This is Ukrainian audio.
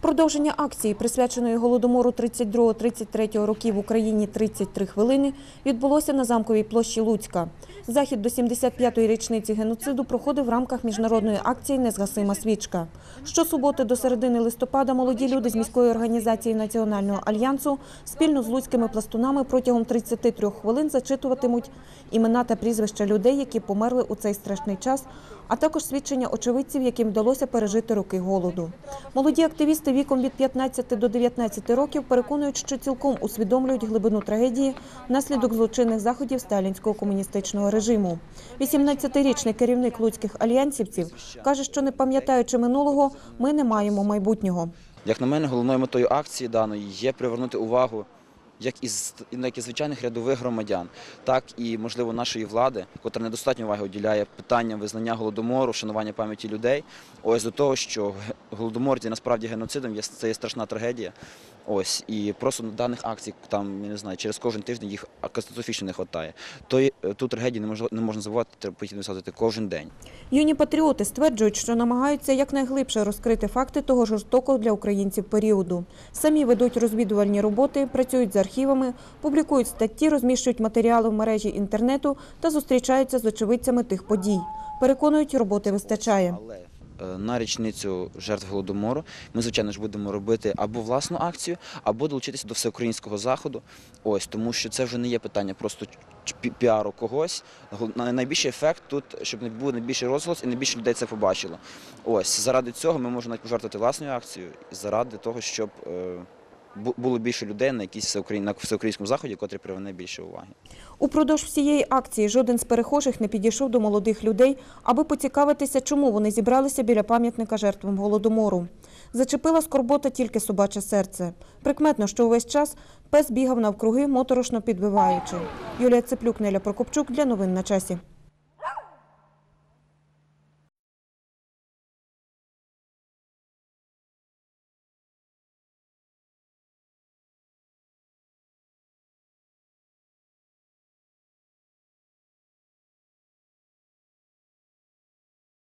Продовження акції, присвяченої голодомору 32-33 років в Україні 33 хвилини, відбулося на замковій площі Луцька. Захід до 75-ї річниці геноциду проходив в рамках міжнародної акції Незгасима свічка. Щосуботи до середини листопада молоді люди з міської організації Національного альянсу спільно з луцькими пластунами протягом 33 хвилин зачитуватимуть імена та прізвища людей, які померли у цей страшний час, а також свідчення очевидців, яким вдалося пережити роки голоду. Молоді активісти віком від 15 до 19 років переконують, що цілком усвідомлюють глибину трагедії внаслідок злочинних заходів сталінського комуністичного режиму. 18-річний керівник луцьких альянсівців каже, що не пам'ятаючи минулого, ми не маємо майбутнього. Як на мене, головною метою акції даної є привернути увагу як із як і звичайних рядових громадян, так і можливо нашої влади, котра недостатньо уваги уділяє питанням визнання голодомору, шанування пам'яті людей. Ось до того, що голодомор є насправді геноцидом, є це є страшна трагедія. Ось і просто даних акцій там я не знаю, через кожен тиждень їх катастрофічно не вистачає. То е, ту трагедію не можна не можна забувати, треба постійно згадувати кожен день. Юні патріоти стверджують, що намагаються якнайглибше розкрити факти того жорстокого для українців періоду. Самі ведуть розвідувальні роботи, працюють з архівами, публікують статті, розміщують матеріали в мережі інтернету та зустрічаються з очевидцями тих подій. Переконують, роботи вистачає. Е, на річницю жертв голодомору ми, звичайно ж, будемо робити або власну акцію, або долучитися до всеукраїнського заходу. Ось тому, що це вже не є питання просто піару когось. Найбільший ефект тут, щоб не був найбільший розголос і найбільше людей це побачило. Ось заради цього ми можемо навіть пожертвувати власною акцією, заради того, щоб е, було більше людей на якійсь всеукраїнському заході, котрий приверне більше уваги. Упродовж всієї акції жоден з перехожих не підійшов до молодих людей, аби поцікавитися, чому вони зібралися біля пам'ятника жертвам голодомору. Зачепила скорбота тільки собаче серце. Прикметно, що увесь час пес бігав навкруги, моторошно підбиваючи. Юлія Цеплюк, Неля Прокопчук для новин на часі.